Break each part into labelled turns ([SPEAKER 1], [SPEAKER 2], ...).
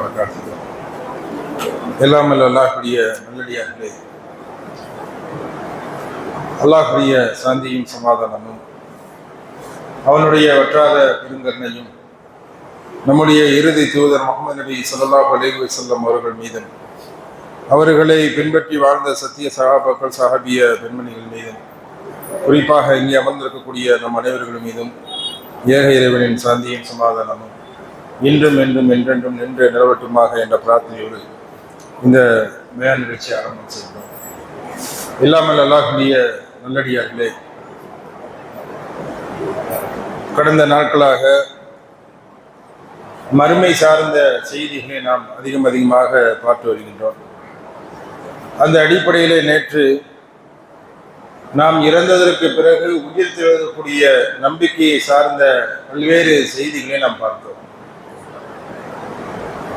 [SPEAKER 1] வரகாத்து எல்லாம் அல்லாஹுடைய நல்லடியார்களே. அல்லாஹுடைய சாந்தியும் சமாதானமும் அவனுடைய வற்றாத பெருங்கருணையும் நம்முடைய இறுதி தூதர் முகமது நபி சல்லாஹ் அலைஹி செல்லம் அவர்கள் மீதும் அவர்களை பின்பற்றி வாழ்ந்த சத்திய சகாபாக்கள் சஹாபிய பெண்மணிகள் மீதும் குறிப்பாக இங்கே அமர்ந்திருக்கக்கூடிய நம் அனைவர்கள் மீதும் ஏக இறைவனின் சாந்தியும் சமாதானமும் இன்றும் என்றும் என்றென்றும் நின்று நிலவட்டுமாக என்ற பிரார்த்தனையோடு இந்த மேல நிகழ்ச்சி ஆரம்பம் செய்கிறோம் இல்லாமல் அல்லாஹுடைய நல்லடியார்களே கடந்த நாட்களாக மறுமை சார்ந்த செய்திகளை நாம் அதிகம் அதிகமாக பார்த்து வருகின்றோம். அந்த அடிப்படையிலே நேற்று நாம் இறந்ததற்கு பிறகு உயிர் தெழுதக்கூடிய நம்பிக்கையை சார்ந்த பல்வேறு செய்திகளை நாம் பார்த்தோம்.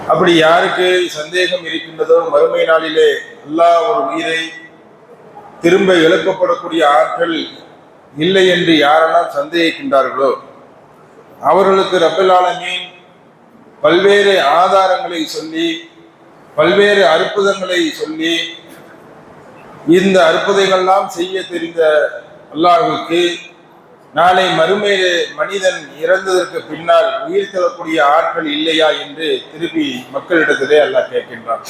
[SPEAKER 1] அப்படி யாருக்கு சந்தேகம் இருக்கின்றதோ மறுமை நாளிலே எல்லா ஒரு உயிரை திரும்ப எழுப்பப்படக்கூடிய ஆற்றல் இல்லை என்று யாரெல்லாம் சந்தேகிக்கின்றார்களோ அவர்களுக்கு ரப்பல் ஆலமீன் பல்வேறு ஆதாரங்களை சொல்லி பல்வேறு அற்புதங்களை சொல்லி இந்த அற்புதங்கள்லாம் செய்ய தெரிந்த அல்லாஹுக்கு நாளை மறுமையிலே மனிதன் இறந்ததற்கு பின்னால் உயிர் தரக்கூடிய ஆற்றல் இல்லையா என்று திருப்பி மக்களிடத்திலே அல்லாஹ் கேட்கின்றான்.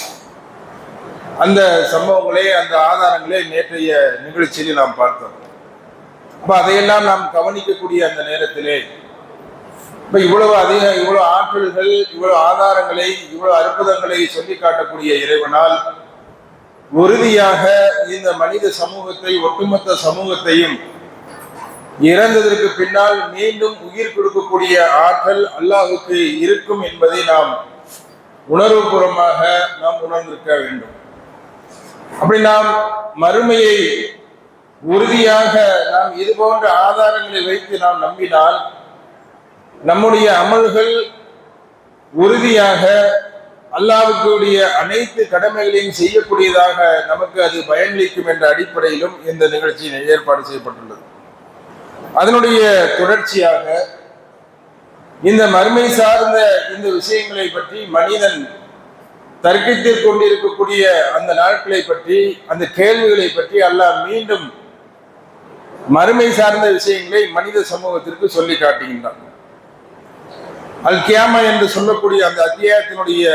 [SPEAKER 1] அந்த சம்பவங்களே அந்த ஆதாரங்களே நேற்றைய நிகழ்ச்சியில் நாம் பார்த்தோம். அப்ப அதையெல்லாம் நாம் கவனிக்கக்கூடிய அந்த நேரத்திலே இப்ப இவ்வளவு அதிக இவ்வளவு ஆற்றல்கள் இவ்வளவு ஆதாரங்களை இவ்வளவு அற்புதங்களை சொல்லி காட்டக்கூடிய இறைவனால் உறுதியாக இந்த மனித சமூகத்தை ஒட்டுமொத்த சமூகத்தையும் இறந்ததற்கு பின்னால் மீண்டும் உயிர் கொடுக்கக்கூடிய ஆற்றல் அல்லாஹுக்கு இருக்கும் என்பதை நாம் உணர்வுபூர்வமாக நாம் உணர்ந்திருக்க வேண்டும். அப்படி நாம் மறுமையை உறுதியாக நாம் இது போன்ற ஆதாரங்களை வைத்து நாம் நம்பினால் நம்முடைய அமல்கள் உறுதியாக அல்லாவுக்குடைய அனைத்து கடமைகளையும் செய்யக்கூடியதாக நமக்கு அது பயனளிக்கும் என்ற அடிப்படையிலும் இந்த நிகழ்ச்சி ஏற்பாடு செய்யப்பட்டுள்ளது. அதனுடைய தொடர்ச்சியாக இந்த மறுமை சார்ந்த இந்த விஷயங்களை பற்றி மனிதன் தர்க்கித்துக் கொண்டிருக்கக்கூடிய அந்த நாட்களை பற்றி அந்த கேள்விகளை பற்றி அல்லாஹ் மீண்டும் மறுமை சார்ந்த விஷயங்களை மனித சமூகத்திற்கு சொல்லி காட்டுகின்றான். அல் கியாமா என்று சொல்லக்கூடிய அந்த அத்தியாயத்தினுடைய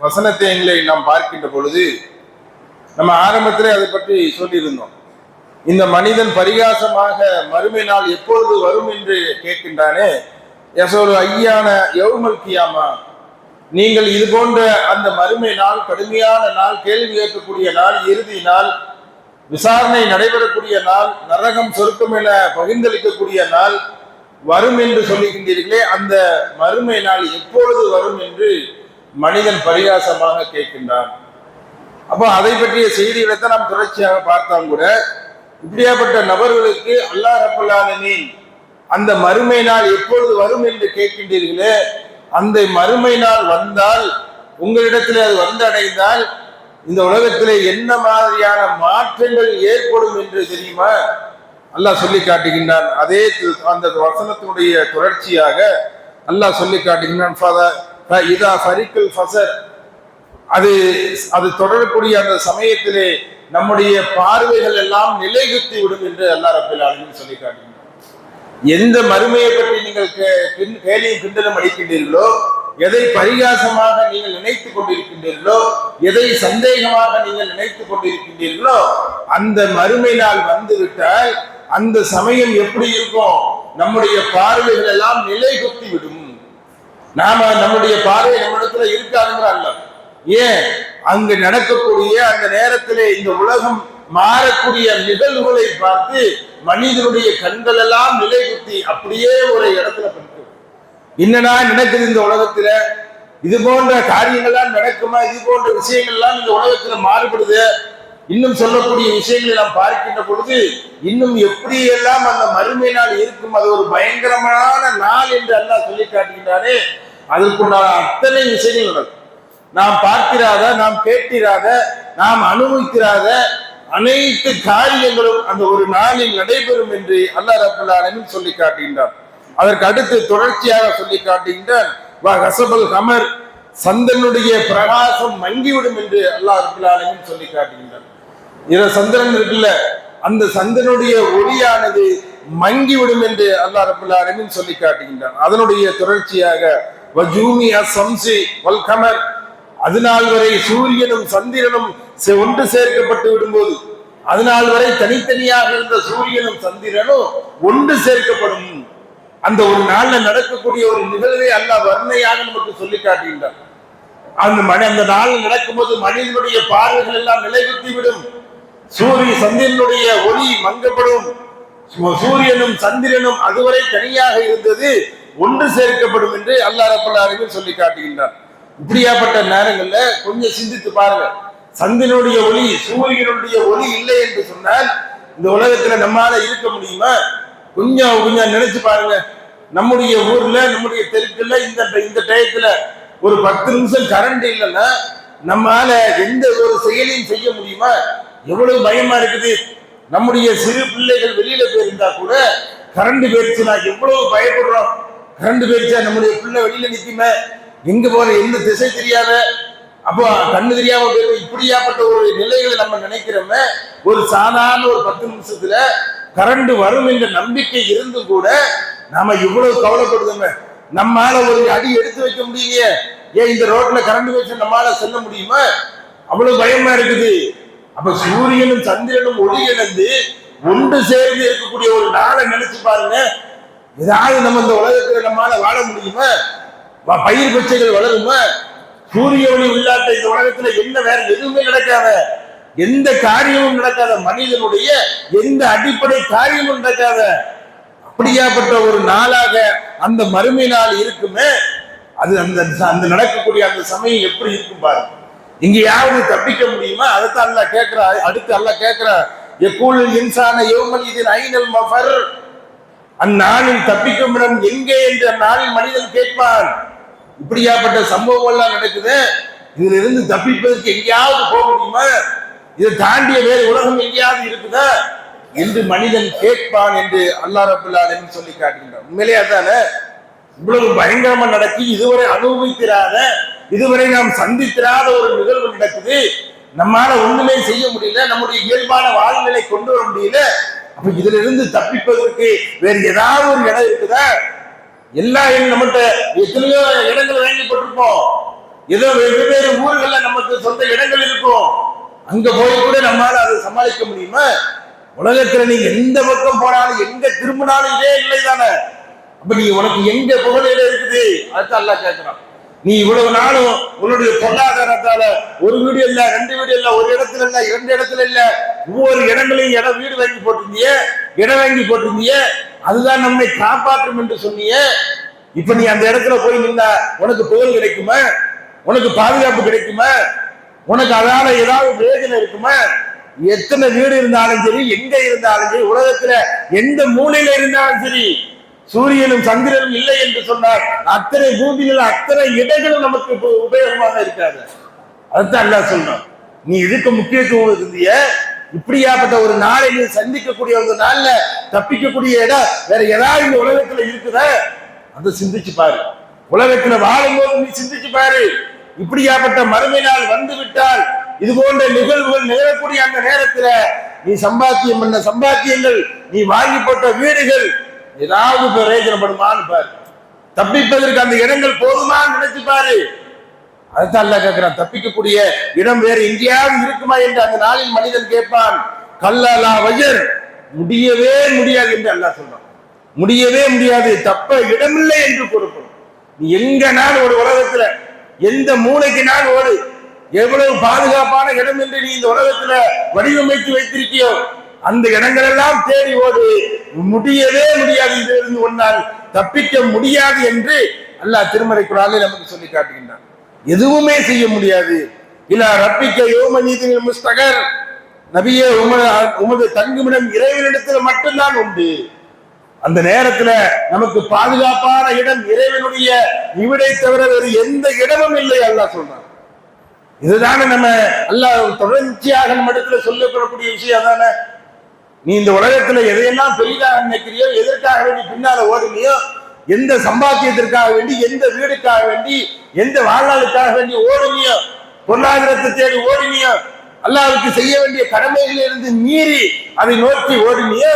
[SPEAKER 1] வசனத்தை நாம் பார்க்கின்ற பொழுது நம்ம ஆரம்பத்திலே அதை பற்றி சொல்லியிருந்தோம். இந்த மனிதன் பரிகாசமாக மறுமை நாள் எப்பொழுது வரும் என்று கேட்கின்றானே? எசோரு ஐயான எவுமல் கியாமா நீங்கள் இது போன்ற அந்த மறுமை நாள் கடுமையான நாள் கேள்வி கேட்கக்கூடிய நாள் இறுதி நாள் விசாரணை நடைபெறக்கூடிய நாள் நரகம் சொருக்கம் என பகிர்ந்தளிக்கக்கூடிய நாள் வரும் என்று சொல்லுகின்றீர்களே அந்த மறுமை நாள் எப்பொழுது வரும் என்று மனிதன் பரிகாசமாக கேட்கின்றான். அப்போ அதை பற்றிய செய்திகளை தான் நாம் தொடர்ச்சியாக பார்த்தால் கூட இப்படியாப்பட்ட நபர்களுக்கு அல்லாஹ் ரபுல்லாலமீன் அந்த மறுமை நாள் எப்பொழுது வரும் என்று கேட்கின்றீர்களே அந்த மறுமை நாள் வந்தால் உங்களிடத்தில் அது வந்தடைந்தால் இந்த உலகத்திலே என்ன மாதிரியான மாற்றங்கள் ஏற்படும் என்று தெரியுமா? அல்லாஹ் சொல்லி காட்டுகின்றான். அதே அந்த வசனத்தினுடைய தொடர்ச்சியாக அல்லாஹ் சொல்லி காட்டுகின்றான் இதா ஃபரிக்கல் ஃபசர். அது அது தொடரக்கூடிய அந்த சமயத்திலே நம்முடைய பார்வைகள் எல்லாம் நிலைகுத்தி விடும் என்று அல்லா ரபில் சொல்லி எந்த மறுமையை பற்றி நீங்கள் கேலியும் கிண்டலும் அளிக்கின்றீர்களோ எதை பரிகாசமாக நீங்கள் நினைத்துக் கொண்டிருக்கின்றீர்களோ எதை சந்தேகமாக நீங்கள் நினைத்துக் கொண்டிருக்கின்றீர்களோ அந்த மறுமை நாள் வந்துவிட்டால் அந்த சமயம் எப்படி இருக்கும்? நம்முடைய பார்வைகள் எல்லாம் நிலை குத்தி விடும். நாம நம்முடைய பார்வை நம்மிடத்துல இருக்காதுங்கிற அல்ல ஏன்? அங்கு நடக்கக்கூடிய அந்த நேரத்திலே இந்த உலகம் மாறக்கூடிய நிகழ்வுகளை பார்த்து மனிதனுடைய கண்கள் எல்லாம் நிலை குத்தி அப்படியே ஒரு இடத்துல பட்டு என்னடா நடக்குது இந்த உலகத்துல? இது போன்ற காரியங்கள்லாம் நடக்குமா? இது போன்ற விஷயங்கள்லாம் இந்த உலகத்துல மாறுபடுது. இன்னும் சொல்லக்கூடிய விஷயங்களை நாம் பார்க்கின்ற பொழுது இன்னும் எப்படி எல்லாம் அந்த மறுமை நாள் இருக்கும்? அது ஒரு பயங்கரமான நாள் என்று அல்லாஹ் சொல்லி காட்டுகின்றாரே அதற்குண்டான அத்தனை விஷயங்கள் நடக்கும். நாம் பார்க்கிறாத நாம் கேட்கிறாத நாம் அனுபவிக்கிறாத அனைத்து காரியங்களும் அந்த ஒரு நாளில் நடைபெறும் என்று அல்லாஹ் ரபுல்லாலும் சொல்லி காட்டுகின்றார் அதற்கு அடுத்து தொடர்ச்சியாக சொல்லி காட்டுகின்றார் வ ஹசபல் ஹமர் சந்திரனுடைய பிரகாசம் மங்கிவிடும் என்று அல்லாஹ் ரபுல் சொல்லி காட்டுகின்றார் இத சந்திரன் இருக்குல்ல அந்த சந்திரனுடைய ஒளியானது மங்கிவிடும் என்று அல்லாஹ் ரபுல் சொல்லி காட்டுகின்றார் அதனுடைய தொடர்ச்சியாக வஜூமி அசம்சி வல் கமர் அதனால் வரை சூரியனும் சந்திரனும் சே- ஒன்று சேர்க்கப்பட்டு விடும்போது அதனால் வரை தனித்தனியாக இருந்த சூரியனும் சந்திரனும் ஒன்று சேர்க்கப்படும். அந்த ஒரு நாள்ல நடக்கக்கூடிய ஒரு நிகழ்வை அல்ல வர்ணையாக நமக்கு சொல்லி காட்டுகின்றார் அந்த மணி அந்த நாள் நடக்கும்போது மனிதனுடைய பார்வைகள் எல்லாம் நிலைகுத்தி விடும். சூரிய சந்திரனுடைய ஒளி மங்கப்படும். சு- சூரியனும் சந்திரனும் அதுவரை தனியாக இருந்தது ஒன்று சேர்க்கப்படும் என்று அல்லாஹ் ரப்பல் ஆலமீன் சொல்லி காட்டுகின்றார் இப்படியாப்பட்ட நேரங்கள்ல கொஞ்சம் சிந்தித்து பாருங்க சந்திரனுடைய ஒளி சூரியனுடைய ஒளி இல்லை என்று சொன்னால் இந்த உலகத்துல நம்மால இருக்க முடியுமா? கொஞ்சம் கொஞ்சம் நினைச்சு பாருங்க. நம்முடைய ஊர்ல நம்முடைய தெருக்குல இந்த இந்த டயத்துல ஒரு பத்து நிமிஷம் கரண்ட் இல்லைன்னா நம்மால எந்த ஒரு செயலையும் செய்ய முடியுமா? எவ்வளவு பயமா இருக்குது. நம்முடைய சிறு பிள்ளைகள் வெளியில போயிருந்தா கூட கரண்ட் போயிருச்சுனா எவ்வளவு பயப்படுறோம். கரண்ட் போயிருச்சா நம்முடைய பிள்ளை வெளியில நிக்குமே. எங்க போற எந்த திசை தெரியாத அப்போ கண்ணு தெரியாம போயிடும் இப்படியாப்பட்ட ஒரு நிலைகளை நம்ம நினைக்கிறோமே ஒரு சாதாரண ஒரு பத்து நிமிஷத்துல கரண்ட் வரும் என்ற நம்பிக்கை இருந்தும் கூட நாம இவ்வளவு கவலைப்படுதுங்க நம்மால ஒரு அடி எடுத்து வைக்க முடியலையே. ஏன் இந்த ரோட்ல கரண்ட் வச்சு நம்மால செல்ல முடியுமா? அவ்வளவு பயமா இருக்குது. அப்ப சூரியனும் சந்திரனும் ஒளி இழந்து ஒன்று சேர்ந்து இருக்கக்கூடிய ஒரு நாளை நினைச்சு பாருங்க. ஏதாவது நம்ம இந்த உலகத்துல நம்மால வாழ முடியுமா? பயிர் பச்சைகள் வளருமா? சூரிய ஒளி இல்லாத இந்த உலகத்துல என்ன வேற எதுவுமே நடக்காத எந்த காரியமும் நடக்காத மனிதனுடைய எந்த அடிப்படை காரியமும் நடக்காத அப்படியாப்பட்ட ஒரு நாளாக அந்த மறுமை நாள் இருக்குமே அது அந்த அந்த நடக்கக்கூடிய அந்த சமயம் எப்படி இருக்கும் பாருங்க. யாரும் தப்பிக்க முடியுமா? அதைத்தான் அல்ல கேட்கிறா அடுத்து அல்ல கேட்கிறா எக்கூல் இன்சான யோமல் இதில் ஐநல் மஃபர். அந்நாளில் தப்பிக்கும் இடம் எங்கே என்று அந்நாளில் மனிதன் கேட்பான். இப்படியாப்பட்ட சம்பவம் எல்லாம் நடக்குது. இதுல இருந்து தப்பிப்பதற்கு எங்கேயாவது போக முடியுமா? இதை தாண்டிய வேறு உலகம் எங்கேயாவது இருக்குதா? என்று மனிதன் கேட்பான் என்று அல்லா ரபுல்லா சொல்லி காட்டுகின்றான். உண்மையிலே அதானே? இவ்வளவு பயங்கரமா நடக்கி இதுவரை அனுபவித்திராத இதுவரை நாம் சந்தித்திராத ஒரு நிகழ்வு நடக்குது. நம்மால ஒண்ணுமே செய்ய முடியல நம்முடைய இயல்பான வாழ்நிலை கொண்டு வர முடியல. அப்ப இதுல இருந்து தப்பிப்பதற்கு வேறு ஏதாவது ஒரு இடம் இருக்குதா? எல்லா இடம் நம்மகிட்ட எத்தனையோ இடங்கள் வாங்கப்பட்டிருப்போம் ஏதோ வெவ்வேறு ஊர்கள்ல நமக்கு சொந்த இடங்கள் இருக்கும். அங்க போய் கூட நம்மால அதை சமாளிக்க முடியுமா? உலகத்துல நீங்க எந்த பக்கம் போனாலும் எங்க திரும்பினாலும் இதே இல்லை தானே அப்ப நீ உனக்கு எங்க புகழில இருக்குது? அதுதான் அல்லாஹ் கேட்கிறான். நீ இவ்வளவு நாளும் உன்னுடைய பொருளாதாரத்தால ஒரு வீடு இல்ல ரெண்டு வீடு இல்ல ஒரு இடத்துல இல்ல இரண்டு இடத்துல இல்ல ஒவ்வொரு இடங்களையும் இடம் வீடு வாங்கி போட்டிருந்திய இடம் வாங்கி போட்டிருந்திய அதுதான் நம்மை காப்பாற்றும் என்று சொன்னிய. இப்ப நீ அந்த இடத்துல போய் நின்னா உனக்கு புகழ் கிடைக்குமா? உனக்கு பாதுகாப்பு கிடைக்குமா? உனக்கு அதால ஏதாவது பிரயோஜனம் இருக்குமா? எத்தனை வீடு இருந்தாலும் சரி எங்க இருந்தாலும் சரி உலகத்துல எந்த மூலையில இருந்தாலும் சரி சூரியனும் சந்திரனும் இல்லை என்று சொன்னார் அத்தனை பூமியில் அத்தனை இடங்களும் நமக்கு உபயோகமாக இருக்காது. அதுதான் அல்லா சொல்றான். நீ இதுக்கு முக்கியத்துவம் இருந்திய இப்படியாப்பட்ட ஒரு நாளை நீ சந்திக்கக்கூடிய ஒரு நாள்ல தப்பிக்கக்கூடிய இடம் வேற ஏதாவது இந்த உலகத்துல இருக்குத? அதை சிந்திச்சு பாரு. உலகத்துல வாழும்போது நீ சிந்திச்சு பாரு. இப்படியாப்பட்ட மறுமை நாள் வந்து விட்டால் இது போன்ற நிகழ்வுகள் நிகழக்கூடிய அந்த நேரத்துல நீ சம்பாத்தியம் பண்ண சம்பாத்தியங்கள் நீ வாங்கி போட்ட வீடுகள் ஏதாவது பிரயோஜனப்படுமான்னு பாரு. தப்பிப்பதற்கு அந்த இடங்கள் போதுமான்னு நினைச்சு பாரு. அதுதான் அல்லாஹ் கேட்கிறான் தப்பிக்கக்கூடிய இடம் வேறு எங்கேயாவது இருக்குமா என்று அந்த நாளில் மனிதன் கேட்பான். கல்லலா வஜர். முடியவே முடியாது என்று அல்லாஹ் சொல்றான். முடியவே முடியாது தப்ப இடமில்லை என்று பொறுப்பும் நீ எங்க நான் ஒரு உலகத்துல? எந்த மூளைக்கு நான் ஓடு? எவ்வளவு பாதுகாப்பான இடம் என்று நீ இந்த உலகத்துல வடிவமைத்து வைத்திருக்கியோ? அந்த இடங்கள் எல்லாம் தேடி ஓடு. முடியவே முடியாது. இதிலிருந்து ஒன்னால் தப்பிக்க முடியாது என்று அல்லாஹ் திருமறை குரானில் நமக்கு சொல்லி காட்டுகின்றான். எதுவுமே செய்ய முடியாது. இல்ல ரப்பிக்க யோம நீதி முஸ்தகர். நபியே உமது உமது தங்குமிடம் இறைவனிடத்தில் மட்டும்தான் உண்டு. அந்த நேரத்துல நமக்கு பாதுகாப்பான இடம் இறைவனுடைய இவிடை தவிர வேறு எந்த இடமும் இல்லை அல்லாஹ் சொல்றான். இதுதானே நம்ம அல்ல தொடர்ச்சியாக நம்ம இடத்துல சொல்லப்படக்கூடிய விஷயம். தானே நீ இந்த உலகத்துல எதையெல்லாம் பெரிதாக நினைக்கிறியோ எதற்காக வேண்டி பின்னால ஓடுனியோ எந்த சம்பாத்தியத்திற்காக வேண்டி எந்த வீடுக்காக வேண்டி எந்த வாழ்நாளுக்காக வேண்டி ஓடுனியோ பொருளாதாரத்தை தேடி ஓடுனியோ அல்லாவுக்கு செய்ய வேண்டிய கடமைகளில் இருந்து மீறி அதை நோக்கி ஓடுனியோ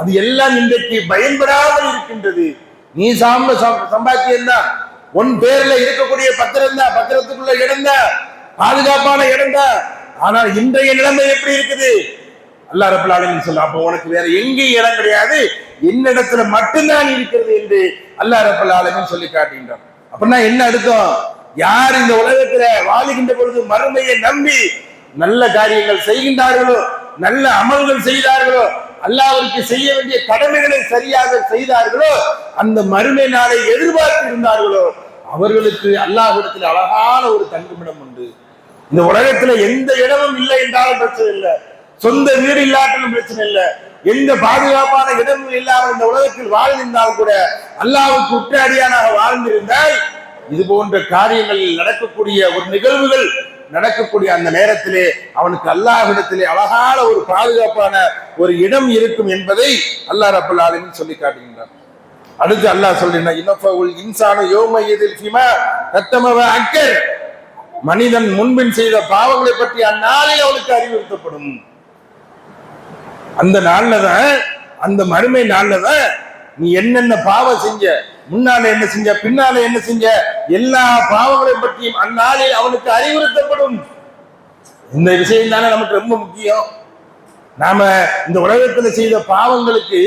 [SPEAKER 1] அது எல்லாம் இன்றைக்கு பயன்படாமல் இருக்கின்றது. நீ சாம்ப சம்பாத்தியம் தான் உன் பேர்ல இருக்கக்கூடிய பத்திரம் தான். பத்திரத்துக்குள்ள இடம் தான். பாதுகாப்பான இடம் தான். ஆனால் இன்றைய நிலைமை எப்படி இருக்குது? அல்லா ரப்பல் ஆலமீன் சொல்ல அப்போ உனக்கு வேற எங்கேயும் இடம் கிடையாது. என்னிடத்துல மட்டும்தான் இருக்கிறது என்று அல்லா ரப்பல் சொல்லி காட்டுகின்றான். அப்படின்னா என்ன அர்த்தம்? யார் இந்த உலகத்துல வாழுகின்ற பொழுது மறுமையை நம்பி நல்ல காரியங்கள் செய்கின்றார்களோ நல்ல அமல்கள் செய்தார்களோ அல்லாவிற்கு செய்ய வேண்டிய கடமைகளை சரியாக செய்தார்களோ அந்த மறுமை நாளை எதிர்பார்த்து இருந்தார்களோ அவர்களுக்கு அல்லாஹிடத்தில் அழகான ஒரு தங்குமிடம் உண்டு. இந்த உலகத்துல எந்த இடமும் இல்லை என்றாலும் பிரச்சனை இல்லை. சொந்த வீடு இல்லாட்டாலும் பிரச்சனை இல்லை. எந்த பாதுகாப்பான இடமும் இல்லாமல் இந்த உலகத்தில் வாழ்ந்திருந்தால் கூட அல்லாவுக்கு உற்றாடியானாக வாழ்ந்திருந்தால் இது போன்ற காரியங்களில் நடக்கக்கூடிய ஒரு நிகழ்வுகள் நடக்கக்கூடிய அந்த நேரத்திலே அவனுக்கு அல்லாஹிடத்திலே அழகான ஒரு பாதுகாப்பான ஒரு இடம் இருக்கும் என்பதை அல்லாஹ் ரப்பல் சொல்லி காட்டுகின்றான். அடுத்து அல்லாஹ் சொல்றேன் இன்சான இன்சானு யௌமயிதில் ஃபிமா கத்தமவ அக்கர் மனிதன் முன்பின் செய்த பாவங்களை பற்றி அந்நாளில் அவனுக்கு அறிவுறுத்தப்படும். அந்த நாளில் தான் அந்த மறுமை நாளில் தான் நீ என்னென்ன பாவம் செஞ்ச முன்னால என்ன செஞ்ச பின்னால என்ன செஞ்ச எல்லா பாவங்களையும் பற்றியும் அந்நாளில் அவனுக்கு அறிவுறுத்தப்படும். இந்த விஷயம் தானே நமக்கு ரொம்ப முக்கியம். நாம இந்த உலகத்துல செய்த பாவங்களுக்கு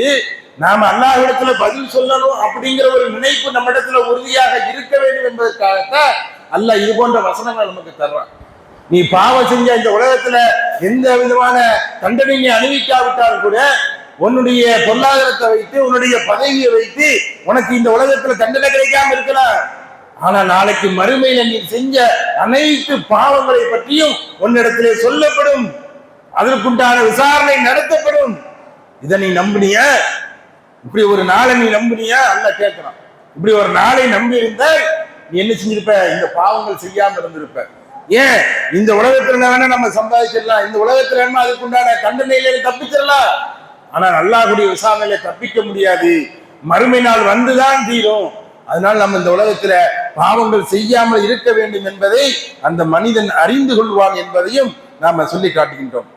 [SPEAKER 1] நாம இடத்துல பதில் சொல்லணும் அப்படிங்கிற ஒரு நினைப்பு நம்ம இடத்துல உறுதியாக இருக்க வேண்டும் என்பதற்காகத்தான் அல்லாஹ் இது போன்ற வசனங்கள் நமக்கு தர்றான். நீ பாவம் செஞ்ச இந்த உலகத்துல எந்த விதமான தண்டனையை அணிவிக்காவிட்டால் கூட உன்னுடைய பொருளாதாரத்தை வைத்து உன்னுடைய பதவியை வைத்து உனக்கு இந்த உலகத்துல தண்டனை கிடைக்காம இருக்கலாம். ஆனா நாளைக்கு மறுமையில நீ செஞ்ச அனைத்து பாவங்களை பற்றியும் உன்னிடத்திலே சொல்லப்படும். அதற்குண்டான விசாரணை நடத்தப்படும். இதை நீ நம்பினிய? இப்படி ஒரு நாளை நீ நம்பினியா? அல்ல கேட்கிறான். இப்படி ஒரு நாளை நம்பி இருந்தால் நீ என்ன செஞ்சிருப்ப? இந்த பாவங்கள் செய்யாம இருந்திருப்ப. ஏன்? இந்த உலகத்துல வேணா நம்ம சம்பாதிச்சிடலாம். இந்த உலகத்துல வேணா அதுக்குண்டான தண்டனையில தப்பிச்சிடலாம். ஆனா அல்லாஹ்வுடைய விசாரணையில தப்பிக்க முடியாது. மறுமை நாள் வந்துதான் தீரும். அதனால் நம்ம இந்த உலகத்துல பாவங்கள் செய்யாமல் இருக்க வேண்டும் என்பதை அந்த மனிதன் அறிந்து கொள்வான் என்பதையும் நாம சொல்லி காட்டுகின்றோம்.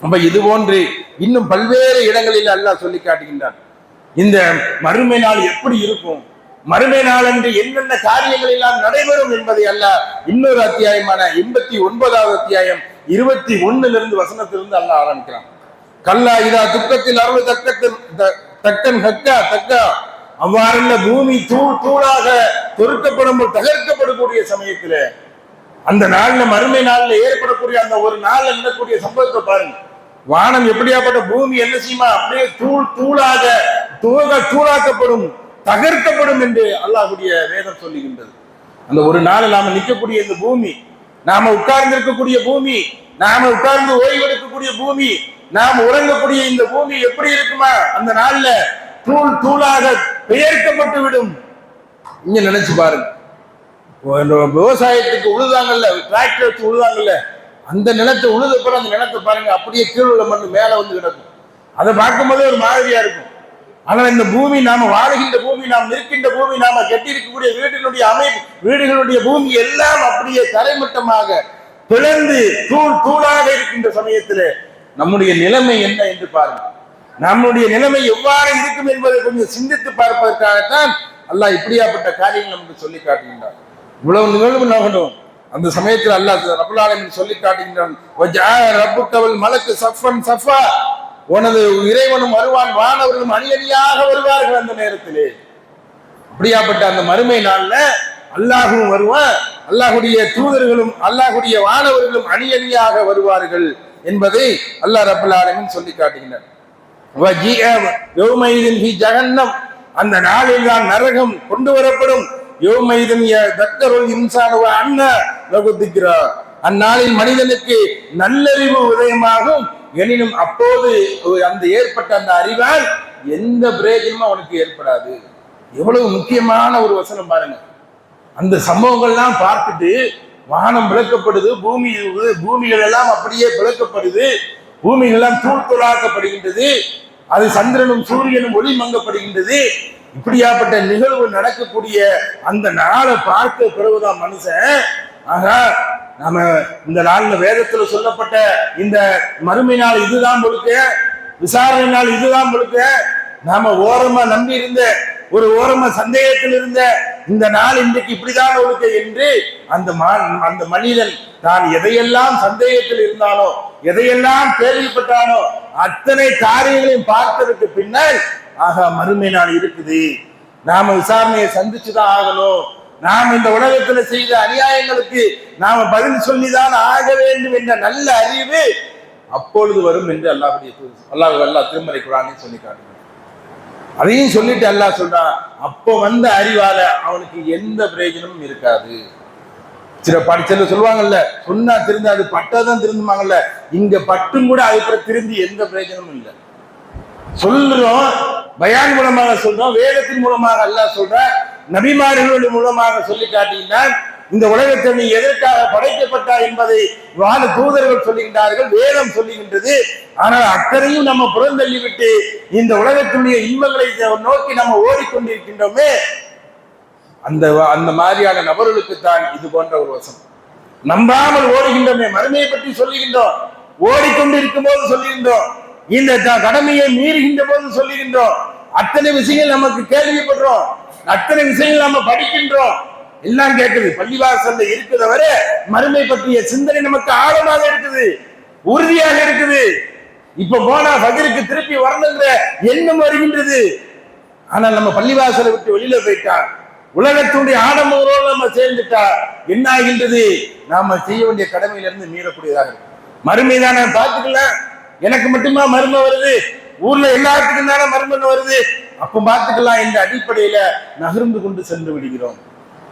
[SPEAKER 1] நம்ம இது போன்று இன்னும் பல்வேறு இடங்களில் அல்லாஹ் சொல்லி காட்டுகின்றான். இந்த மறுமை நாள் எப்படி இருக்கும்? மறுமை நாள் அன்று என்னென்ன காரியங்கள் எல்லாம் நடைபெறும் என்பதை அல்ல இன்னொரு அத்தியாயமான எண்பத்தி ஒன்பதாவது அத்தியாயம் இருபத்தி ஒண்ணுல இருந்து வசனத்திலிருந்து அல்ல ஆரம்பிக்கிறான். கல்லா இதா துக்கத்தில் அருள் தக்கத்தில் தக்கன் ஹக்கா தக்கா. அவ்வாறுள்ள பூமி தூள் தூளாக தொறுக்கப்படும் தகர்க்கப்படக்கூடிய சமயத்துல அந்த நாள்ல மறுமை நாள்ல ஏற்படக்கூடிய அந்த ஒரு நாள்ல நடக்கக்கூடிய சம்பவத்தை பாருங்க. வானம் எப்படியாப்பட்ட பூமி என்ன செய்யுமா? அப்படியே தூள் தூளாக தூக தூளாக்கப்படும். தகர்க்கப்படும் என்று அல்லாஹுடைய வேதம் சொல்லுகின்றது. அந்த ஒரு நாள் நாம நிற்கக்கூடிய இந்த பூமி நாம உட்கார்ந்து இருக்கக்கூடிய பூமி நாம உட்கார்ந்து ஓய்வெடுக்கக்கூடிய பூமி நாம் உறங்கக்கூடிய இந்த பூமி எப்படி இருக்குமா? அந்த நாள்ல தூள் தூளாக பெயர்க்கப்பட்டு விடும். இங்க நினைச்சு பாருங்க. விவசாயத்துக்கு உழுதாங்கல்ல டிராக்டர் வச்சு உழுதாங்கல்ல அந்த நிலத்தை உழுதப்பறம் அந்த நிலத்தை பாருங்க அப்படியே கீழே உள்ள மண் மேல வந்து கிடக்கும். அதை பார்க்கும்போதே ஒரு மாதிரியா இருக்கும். ஆனால் இந்த பூமி நாம வாழ்கின்ற பூமி நாம் நிற்கின்ற பூமி நாம கட்டியிருக்கக்கூடிய வீட்டினுடைய அமைப்பு வீடுகளுடைய பூமி எல்லாம் அப்படியே தரைமட்டமாக பிளந்து தூள் தூளாக இருக்கின்ற சமயத்தில் நம்முடைய நிலைமை என்ன என்று பாருங்கள். நம்முடைய நிலைமை எவ்வாறு இருக்கும் என்பதை கொஞ்சம் சிந்தித்து பார்ப்பதற்காகத்தான் அல்லாஹ் இப்படியாப்பட்ட காரியங்கள் நமக்கு சொல்லி காட்டுகின்றார் இவ்வளவு நிகழ்வு நகணும் அந்த சமயத்தில் அல்லாஹ் ரபுல்லாலின் சொல்லி காட்டுகின்றான். "வஜாஅ ரப்புக்கவல் மலக்கு சஃபன் சஃபா. உனது இறைவனும் வருவான் வானவர்களும் அணியணியாக வருவார்கள் அந்த நேரத்திலே. அப்படியாப்பட்ட அந்த மறுமை நாள்ல அல்லாஹும் வருவான் அல்லாஹுடைய தூதர்களும் அல்லாஹுடைய வானவர்களும் அணியணியாக வருவார்கள் என்பதை அல்லாஹ் ரபுல் ஆலமின் சொல்லி காட்டுகின்றனர் வஜிஅ அந்த நாளில் தான் நரகம் கொண்டு வரப்படும். யௌமைதின் தக்கருள் இன்சானுவ அண்ண அந்நாளில் மனிதனுக்கு நல்லறிவு உதயமாகும். எனினும் அப்போது அந்த ஏற்பட்ட அந்த அறிவால் எந்த பிரயோஜனமும் அவனுக்கு ஏற்படாது. எவ்வளவு முக்கியமான ஒரு வசனம் பாருங்க. அந்த சம்பவங்கள்லாம் பார்த்துட்டு வானம் விளக்கப்படுது பூமி பூமிகள் எல்லாம் அப்படியே விளக்கப்படுது பூமிகள் எல்லாம் தூள் அது சந்திரனும் சூரியனும் ஒளி மங்கப்படுகின்றது. இப்படியாப்பட்ட நிகழ்வு நடக்கக்கூடிய அந்த நாளை பார்க்க பிறகுதான் மனுஷன்? ஆகா நாம இந்த நாள்ல வேதத்துல சொல்லப்பட்ட இந்த மறுமை நாள் இதுதான் முழுக்க விசாரணை நாள் இதுதான் முழுக்க நாம ஓரமா நம்பி இருந்த ஒரு ஓரமா சந்தேகத்தில் இருந்த இந்த நாள் இன்றைக்கு இப்படிதான் ஒழுக்க என்று அந்த மா- அந்த மனிதன் தான் எதையெல்லாம் சந்தேகத்தில் இருந்தானோ எதையெல்லாம் கேள்விப்பட்டானோ அத்தனை காரியங்களையும் பார்த்ததுக்கு பின்னர் ஆகா மறுமை நாள் இருக்குது. நாம விசாரணையை சந்திச்சுதான் ஆகணும். நாம் இந்த உலகத்துல செய்த அநியாயங்களுக்கு நாம பதில் சொல்லிதான் ஆக வேண்டும் என்ற நல்ல அறிவு அப்பொழுது வரும் என்று அல்லாஹுடைய அல்லாஹ் அல்லாஹ் திருமலை குரானே சொல்லி காட்டுகிறார். அதையும் சொல்லிட்டு அல்லாஹ் சொல்றான் அப்போ வந்த அறிவால அவனுக்கு எந்த பிரயோஜனமும் இருக்காது. சில படிச்சல சொல்லுவாங்கல்ல சொன்னா திருந்தாது பட்டாதான் திருந்துமாங்கல்ல இங்க பட்டும் கூட அதுக்கப்புறம் திருந்தி எந்த பிரயோஜனமும் இல்லை. சொல்றோம் பயான் மூலமாக சொல்றோம் வேதத்தின் மூலமாக அல்லாஹ் சொல்ற நபிமார்களுடைய மூலமாக சொல்லி காட்டினான் இந்த உலகத்தை நீ எதற்காக படைக்கப்பட்டா என்பதை வான தூதர்கள் சொல்லுகின்றார்கள் வேதம் சொல்லுகின்றது. ஆனால் அத்தனையும் நம்ம புறந்தள்ளிவிட்டு இந்த உலகத்தினுடைய இன்பங்களை நோக்கி நம்ம ஓடிக்கொண்டிருக்கின்றோமே அந்த அந்த மாதிரியான நபர்களுக்கு தான் இது போன்ற ஒரு வசம் நம்பாமல் ஓடுகின்றோமே மறுமையை பற்றி சொல்லுகின்றோம் ஓடிக்கொண்டிருக்கும் போது சொல்லுகின்றோம் இந்த த- கடமையை மீறுகின்ற போது சொல்லுகின்றோம். அத்தனை விஷயங்கள் நமக்கு கேள்விப்படுறோம். அத்தனை விஷயங்கள் நம்ம படிக்கின்றோம். எல்லாம் கேட்குது பள்ளிவாசல்ல இருக்கிறத வரை மறுமை பற்றிய சிந்தனை நமக்கு ஆழமாக இருக்குது. உறுதியாக இருக்குது. இப்ப போனா பகிருக்கு திருப்பி வரணுங்கிற எண்ணம் வருகின்றது. ஆனால் நம்ம பள்ளிவாசலை விட்டு வெளியில போயிட்டா உலகத்துடைய ஆடம்பரோடு நம்ம சேர்ந்துட்டா என்ன ஆகின்றது? நாம செய்ய வேண்டிய கடமையில இருந்து மீறக்கூடியதாக இருக்கும் மறுமை தானே பார்த்துக்கலாம் எனக்கு மட்டுமா மருமை வருது? ஊர்ல எல்லாத்துக்கும் தானே மருமன் வருது? அப்ப பார்த்துக்கலாம் என்ற அடிப்படையில நகர்ந்து கொண்டு சென்று விடுகிறோம்.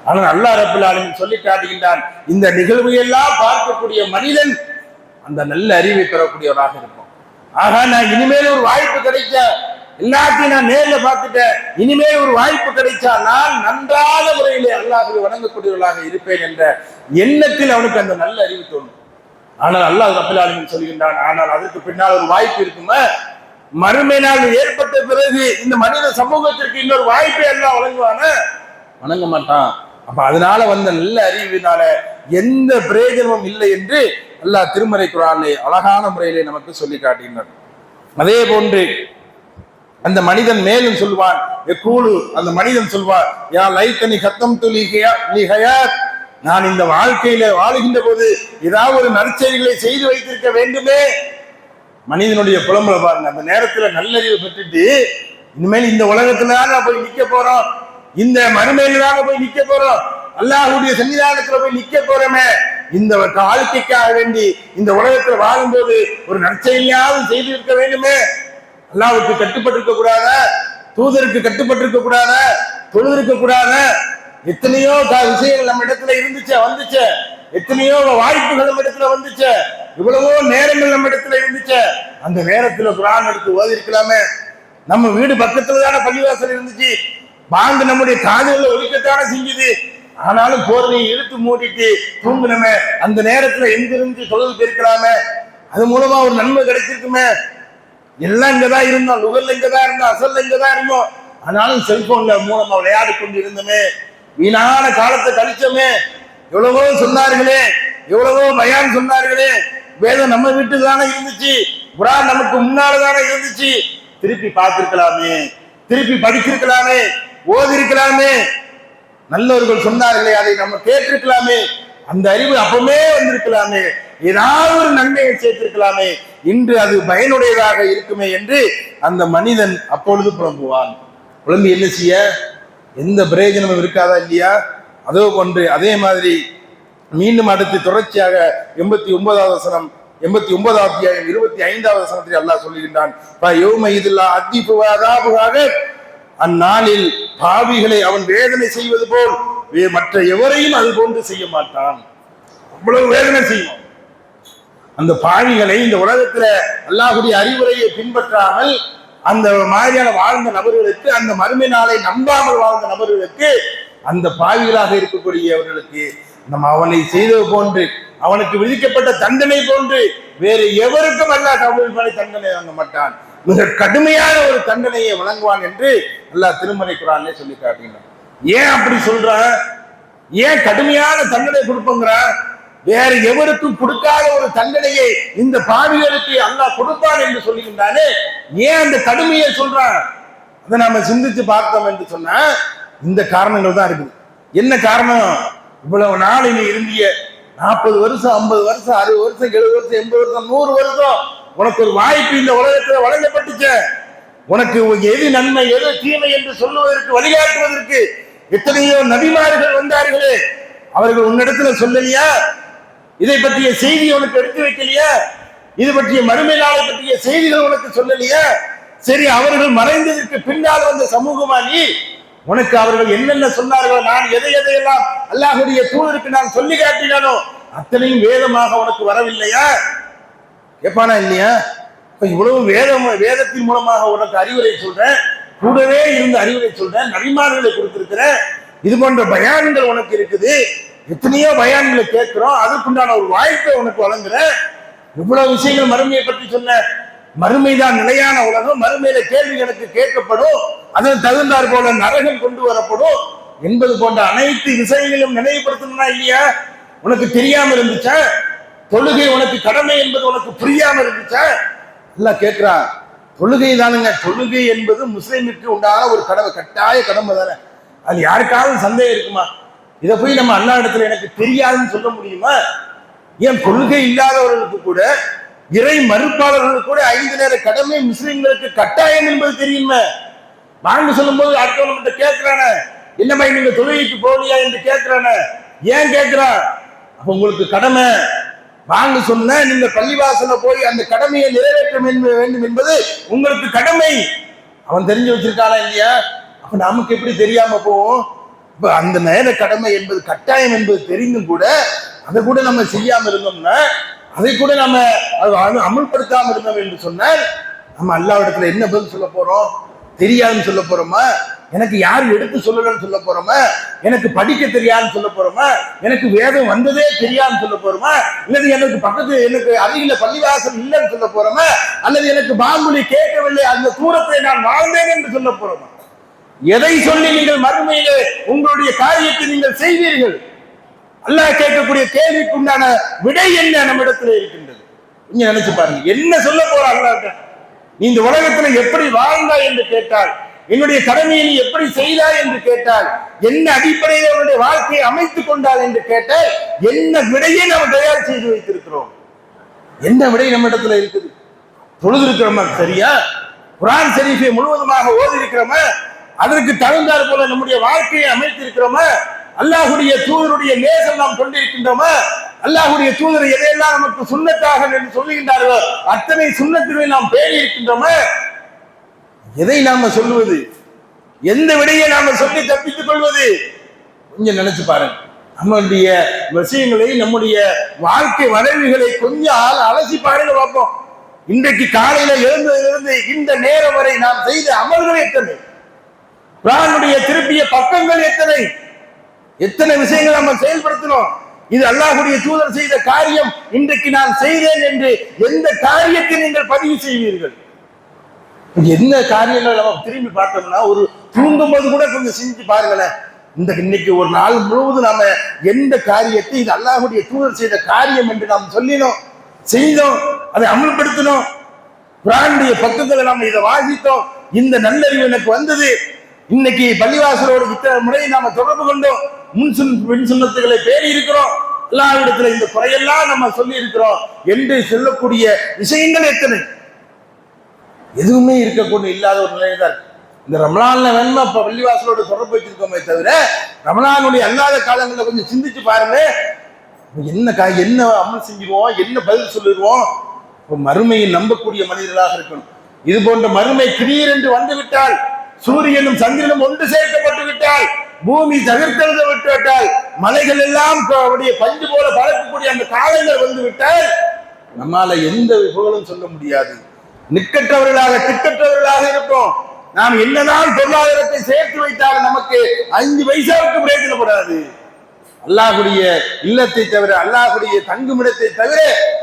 [SPEAKER 1] ஆனால் அல்லாஹ் ரபுல் சொல்லி காட்டுகின்றான் இந்த நிகழ்வு எல்லாம் பார்க்கக்கூடிய மனிதன் அந்த நல்ல அறிவை பெறக்கூடியவராக இருக்கும் ஆகா நான் இனிமேல் ஒரு வாய்ப்பு கிடைக்க எல்லாத்தையும் நான் நேர்ல பார்த்துட்டேன் இனிமேல் ஒரு வாய்ப்பு கிடைச்சா நான் நன்றான முறையிலே அல்லாஹை வணங்கக்கூடியவர்களாக இருப்பேன் என்ற எண்ணத்தில் அவனுக்கு அந்த நல்ல அறிவு தோணும் ஆனால் அல்லாஹ் ரப்பல் சொல்கின்றான் ஆனால் அதற்கு பின்னால் ஒரு வாய்ப்பு இருக்குமா? மறுமை நாள் ஏற்பட்ட பிறகு இந்த மனித சமூகத்திற்கு இன்னொரு வாய்ப்பை எல்லாம் வழங்குவானா? வணங்க மாட்டான். அப்ப அதனால வந்த நல்ல அறிவினால எந்த பிரயோஜனமும் இல்லை என்று அல்லாஹ் திருமறை குரானை அழகான முறையிலே நமக்கு சொல்லி காட்டினார் அதே போன்று அந்த மனிதன் மேலும் சொல்வான் கூழு அந்த மனிதன் சொல்வான் யா லைத்தனி கத்தம் துலிகையா நான் இந்த வாழ்க்கையில வாழுகின்ற போது ஏதாவது ஒரு நற்செய்திகளை செய்து வைத்திருக்க வேண்டுமே மனிதனுடைய புலம்பலை பாருங்க. அந்த நேரத்துல நல்லறிவு பெற்றுட்டு இனிமேல் இந்த உலகத்துல தான் போய் நிக்க போறோம். இந்த மறுமையில போய் நிக்க போறோம். அல்லாஹுடைய சன்னிதானத்துல போய் நிக்க போறோமே. இந்த வாழ்க்கைக்காக வேண்டி இந்த உலகத்துல வாழும்போது ஒரு நற்செய்தியாவது செய்து இருக்க வேண்டுமே. அல்லாஹ்வுக்கு கட்டுப்பட்டிருக்க கூடாத தூதருக்கு கட்டுப்பட்டிருக்க கூடாத தொழுதிருக்க கூடாத எத்தனையோ விஷயங்கள் நம்ம இடத்துல இருந்துச்சு வந்துச்சு. எத்தனையோ வாய்ப்புகள் நம்ம இடத்துல வந்துச்சு. இவ்வளவோ நேரங்கள் நம்ம இடத்துல இருந்துச்சு. அந்த நேரத்துல குரான் எடுத்து ஓதி இருக்கலாமே நம்ம வீடு பக்கத்துல தானே பள்ளிவாசல் இருந்துச்சு. பாங்கு நம்முடைய காதுகளில் ஒழிக்கத்தானே செஞ்சுது. ஆனாலும் போர்வையை இழுத்து மூடிட்டு தூங்கினமே. அந்த நேரத்துல எங்கிருந்து தொழில் பெருக்கலாமே. அது மூலமா ஒரு நன்மை கிடைச்சிருக்குமே. எல்லாம் இங்கதான் இருந்தோம். நுகர்ல இங்கதான் இருந்தோம். அசல்ல இங்கதான் இருந்தோம். ஆனாலும் செல்போன்ல மூலமா விளையாடி கொண்டு இருந்தோமே வீணான காலத்தை கழிச்சோமே. எவ்வளவோ சொன்னார்களே. எவ்வளவோ பயான் சொன்னார்களே. வேதம் நம்ம வீட்டுக்கு தானே இருந்துச்சு? குரான் நமக்கு முன்னால தானே இருந்துச்சு. திருப்பி பார்த்திருக்கலாமே. திருப்பி படிச்சிருக்கலாமே ஓதி இருக்கலாமே நல்லவர்கள் சொன்னார்களே அதை நம்ம கேட்டிருக்கலாமே. அந்த அறிவு அப்பமே வந்திருக்கலாமே. ஏதாவது ஒரு நன்மையை சேர்த்திருக்கலாமே. இன்று அது பயனுடையதாக இருக்குமே என்று அந்த மனிதன் அப்பொழுது புலம்புவான். குழம்பு என்ன செய்ய? எந்த பிரயோஜனமும் இருக்காதா இல்லையா? அதோ போன்று அதே மாதிரி மீண்டும் அடுத்து தொடர்ச்சியாக எண்பத்தி ஒன்பதாவது வசனம் எண்பத்தி ஒன்பதாவது அத்தியாயம் இருபத்தி ஐந்தாவது வசனத்தில் அல்லாஹ் சொல்லுகின்றான். அந்நாளில் பாவிகளை அவன் வேதனை செய்வது போல் மற்ற எவரையும் அது போன்று செய்ய மாட்டான். அவ்வளவு வேதனை செய்யும் அந்த பாவிகளை இந்த உலகத்துல அல்லாஹுடைய அறிவுரையை பின்பற்றாமல் அந்த மாதிரியான வாழ்ந்த நபர்களுக்கு அந்த மறுமை நாளை நம்பாமல் வாழ்ந்த நபர்களுக்கு அந்த பாவிகளாக இருக்கக்கூடியவர்களுக்கு நம்ம அவனை செய்தது போன்று அவனுக்கு விதிக்கப்பட்ட தண்டனை போன்று வேறு எவருக்கும் அல்லாஹ் தமிழ் தண்டனை வாங்க மாட்டான். மிக கடுமையான ஒரு தண்டனையை வழங்குவான் என்று அல்லாஹ் திருமறை குரானே சொல்லி காட்டினான் ஏன் அப்படி சொல்றான்? ஏன் கடுமையான தண்டனை கொடுப்பங்கிறான்? வேறு எவருக்கும் கொடுக்காத ஒரு தண்டனையை இந்த பாவிகளுக்கு அல்லாஹ் கொடுப்பான் என்று சொல்லுகின்றானே ஏன் அந்த கடுமையை சொல்றான்? அதை நாம சிந்திச்சு பார்த்தோம் என்று சொன்னா இந்த காரணங்கள் தான் இருக்குது. என்ன காரணம்? இவ்வளவு நாள் நீ இருந்திய. நாற்பது வருஷம் ஐம்பது வருஷம் அறுபது வருஷம் எழுபது வருஷம் எண்பது வருஷம் நூறு வருஷம். உனக்கு ஒரு வாய்ப்பு இந்த உலகத்துல வழங்கப்பட்டுச்ச. உனக்கு எது நன்மை எது தீமை என்று சொல்லுவதற்கு வழிகாட்டுவதற்கு எத்தனையோ நபிமார்கள் வந்தார்களே. அவர்கள் உன்னிடத்துல சொல்லலையா? இதை பற்றிய செய்தி உனக்கு எடுத்து வைக்கலையா? இது பற்றிய மறுமை நாளை பற்றிய செய்திகள் உனக்கு சொல்லலையா? சரி அவர்கள் மறைந்ததற்கு பின்னால் வந்த சமூகமா நீ? உனக்கு அவர்கள் என்னென்ன சொன்னார்களோ நான் எதை எதையெல்லாம் அல்லாஹுடைய தூதருக்கு நான் சொல்லி காட்டினானோ அத்தனையும் வேதமாக உனக்கு வரவில்லையா? கேட்பானா இல்லையா? இப்ப இவ்வளவு வேதம் வேதத்தின் மூலமாக உனக்கு அறிவுரை சொல்றேன். கூடவே இருந்து அறிவுரை சொல்றேன். நபிமார்களை கொடுத்திருக்கிறேன் இது போன்ற பயான்கள் உனக்கு இருக்குது. எத்தனையோ பயான்களை கேட்கிறோம். அதுக்குண்டான ஒரு வாய்ப்பை உனக்கு வழங்குறேன். இவ்வளவு விஷயங்கள் மறுமையை பற்றி சொன்ன மறுமைதான் நிலையான உலகம் மறுமையில கேள்வி எனக்கு கேட்கப்படும் அதன் தகுந்தாற் போல நரகம் கொண்டு வரப்படும் என்பது போன்ற அனைத்து விஷயங்களும் நினைவுபடுத்தணும்னா இல்லையா? உனக்கு தெரியாம இருந்துச்சா? தொழுகை உனக்கு கடமை என்பது உனக்கு புரியாம இருந்துச்சா? எல்லாம் கேட்கிறான் தொழுகை தானுங்க. தொழுகை என்பது முஸ்லீமுக்கு உண்டான ஒரு கடமை கட்டாய கடமை தானே. அது யாருக்காவது சந்தேகம் இருக்குமா? இதை போய் நம்ம அண்ணா இடத்துல எனக்கு தெரியாதுன்னு சொல்ல முடியுமா? ஏன் கொள்கை இல்லாதவர்களுக்கு கூட இறை மறுப்பாளர்கள் கூட ஐந்து நேர கடமை முஸ்லிம்களுக்கு கட்டாயம் என்பது தெரியுமே? வாங்க சொல்லும்போது அடுத்தவங்க கேட்கிறானே என்னம்மா நீங்க தொழுகைக்கு போகலையா? என்று கேட்கிறானே. ஏன் கேட்கிறான் அப்ப உங்களுக்கு கடமை. வாங்க சொன்ன நீங்க பள்ளிவாசல போய் அந்த கடமையை நிறைவேற்ற வேண்டும் என்பது உங்களுக்கு கடமை. அவன் தெரிஞ்சு வச்சிருக்கானா இல்லையா? அப்ப நமக்கு எப்படி தெரியாம போவோம்? இப்ப அந்த நேர கடமை என்பது கட்டாயம் என்பது தெரிந்தும் கூட அதை கூட நம்ம செய்யாம இருந்தோம்னா அதை கூட நம்ம அது அம- இருந்தோம் என்று சொன்னால் நம்ம அல்லாவிடத்துல என்ன பதில் சொல்ல போறோம்? தெரியாதுன்னு சொல்ல போறோமா? எனக்கு யார் எடுத்து சொல்லலன்னு சொல்ல போறோமா? எனக்கு படிக்க தெரியாதுன்னு சொல்ல போறோமா? எனக்கு வேதம் வந்ததே தெரியாதுன்னு சொல்ல போறோமா? இல்லது எனக்கு பக்கத்து எனக்கு அருகில பள்ளிவாசல் இல்லைன்னு சொல்ல போறோமா? அல்லது எனக்கு வான்மொழி கேட்கவில்லை அந்த தூரத்தை நான் வாழ்ந்தேன் என்று சொல்ல போறோமா? எதை சொல்லி நீங்கள் மறுமையிலே உங்களுடைய காரியத்தை நீங்கள் செய்வீர்கள்? அல்லாஹ் கேட்கக்கூடிய கேள்விக்கு உண்டான விடை என்ன நம்மிடத்தில் இருக்கின்றது? நீங்க நினைச்சு பாருங்க. என்ன சொல்ல போற அல்லாஹ் நீ இந்த உலகத்துல எப்படி வாழ்ந்தாய் என்று கேட்டால் என்னுடைய கடமையை நீ எப்படி செய்தாய் என்று கேட்டால் என்ன அடிப்படையில் அவனுடைய வாழ்க்கையை அமைத்துக் கொண்டாள் என்று கேட்டால் என்ன விடையை நாம் தயார் செய்து வைத்திருக்கிறோம்? என்ன விடை நம்மிடத்துல இருக்குது? தொழுது இருக்கிறோமா? சரியா? குரான் ஷரீஃபை முழுவதுமாக ஓதி இருக்கிறோமா அதற்கு தகுந்தாற் போல நம்முடைய வாழ்க்கையை அமைத்திருக்கிறோமா? அல்லாஹுடைய தூதருடைய நேசம் நாம் கொண்டிருக்கின்றோமா? அல்லாஹுடைய தூதர் எதையெல்லாம் நமக்கு சுண்ணத்தாக என்று சொல்லுகின்றார்களோ அத்தனை சுண்ணத்தினை நாம் பேணி இருக்கின்றோமா? எதை நாம சொல்லுவது? எந்த விடையை நாம சொல்லி தப்பித்துக் கொள்வது? கொஞ்சம் நினைச்சு பாருங்க. நம்மளுடைய விஷயங்களை நம்முடைய வாழ்க்கை வரைவுகளை கொஞ்சம் அலசி பாருங்க பார்ப்போம். இன்றைக்கு காலையில எழுந்ததிலிருந்து இந்த நேரம் வரை நாம் செய்த அமல்கள் எத்தனை? பிராணுடைய திருப்பிய பக்கங்கள் எத்தனை? எத்தனை விஷயங்கள் நம்ம செயல்படுத்தணும் இது அல்லாஹுடைய தூதர் செய்த காரியம். இன்றைக்கு நான் செய்தேன் என்று எந்த காரியத்தை நீங்கள் பதிவு செய்வீர்கள்? என்ன காரியங்கள் நம்ம திரும்பி பார்த்தோம்னா ஒரு தூங்கும் போது கூட கொஞ்சம் சிந்திச்சு பாருங்களேன். இந்த இன்னைக்கு ஒரு நாள் முழுவதும் நாம எந்த காரியத்தை இது அல்லாஹுடைய தூதர் செய்த காரியம் என்று நாம் சொல்லினோம் செய்தோம் அதை அமல்படுத்தினோம். குரானுடைய பக்கங்களை நாம இதை வாசித்தோம். இந்த நல்லறிவு எனக்கு வந்தது. இன்னைக்கு பள்ளிவாசலோடு இத்தனை முறை நாம தொடர்பு கொண்டோம். முன் சுன் பின் சுண்ணத்துகளை பேணி இருக்கிறோம். அல்லாஹ்விடத்துல இந்த குறையெல்லாம் நம்ம சொல்லி இருக்கிறோம் என்று சொல்லக்கூடிய விஷயங்கள் எத்தனை? எதுவுமே இருக்கக்கூடிய இல்லாத ஒரு நிலையில தான் இந்த ரமலான்ல வேணுமா இப்ப பள்ளிவாசலோட தொடர்பு வச்சிருக்கோமே தவிர ரமலானுடைய அல்லாத காலங்களில் கொஞ்சம் சிந்திச்சு பாருங்க. என்ன கா என்ன அமல் செஞ்சிருவோம் என்ன பதில் சொல்லிடுவோம் இப்போ மறுமையை நம்பக்கூடிய மனிதர்களாக இருக்கணும். இது போன்ற மறுமை திடீரென்று வந்து விட்டால் சூரியனும் சந்திரனும் ஒன்று சேர்க்கப்பட்டு விட்டால் பூமி தகர்த்தெழுத விட்டு விட்டால் மலைகள் எல்லாம் க- பஞ்சு போல பறக்கக்கூடிய அந்த காலங்கள் வந்து விட்டால் நம்மால எந்த புகழும் சொல்ல முடியாது. நிக்கற்றவர்களாக திட்டற்றவர்களாக இருப்போம். நாம் என்னதான் பொருளாதாரத்தை சேர்த்து வைத்தால் நமக்கு அஞ்சு பைசாவுக்கு பிரயோஜனப்படாது அல்லாஹுடைய இல்லத்தை தவிர அல்லாஹுடைய தங்குமிடத்தை தவிர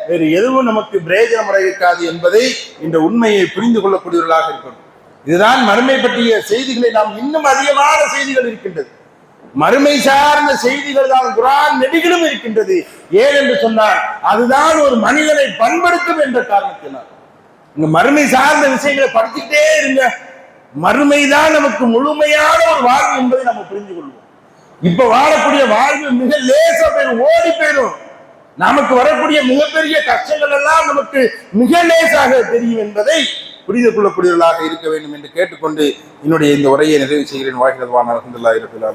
[SPEAKER 1] வேறு எதுவும் நமக்கு பிரயோஜனம் இருக்காது என்பதை இந்த உண்மையை புரிந்து கொள்ளக்கூடியவர்களாக இருக்கணும். இதுதான் மறுமை பற்றிய செய்திகளை நாம் இன்னும் அதிகமான செய்திகள் இருக்கின்றது. மறுமை சார்ந்த செய்திகள் தான் குரான் நெடுகிலும் இருக்கின்றது. ஏன் என்று சொன்னால் அதுதான் ஒரு மனிதனை பண்படுத்தும் என்ற காரணத்தினால். இங்க மறுமை சார்ந்த விஷயங்களை படிச்சுக்கிட்டே இருங்க. மறுமைதான் நமக்கு முழுமையான ஒரு வாழ்வு என்பதை நம்ம புரிந்து கொள்வோம் இப்ப வாழக்கூடிய வாழ்வு மிக லேசா போயிடும் ஓடி போயிடும். நமக்கு வரக்கூடிய மிகப்பெரிய கஷ்டங்கள் எல்லாம் நமக்கு மிக லேசாக தெரியும் என்பதை புரிந்து கொள்ளக்கூடியவர்களாக இருக்க வேண்டும் என்று கேட்டுக்கொண்டு என்னுடைய இந்த உரையை நிறைவு செய்கிறேன். வாழ்கிறதுவான அலமதுல்லா இருப்பில்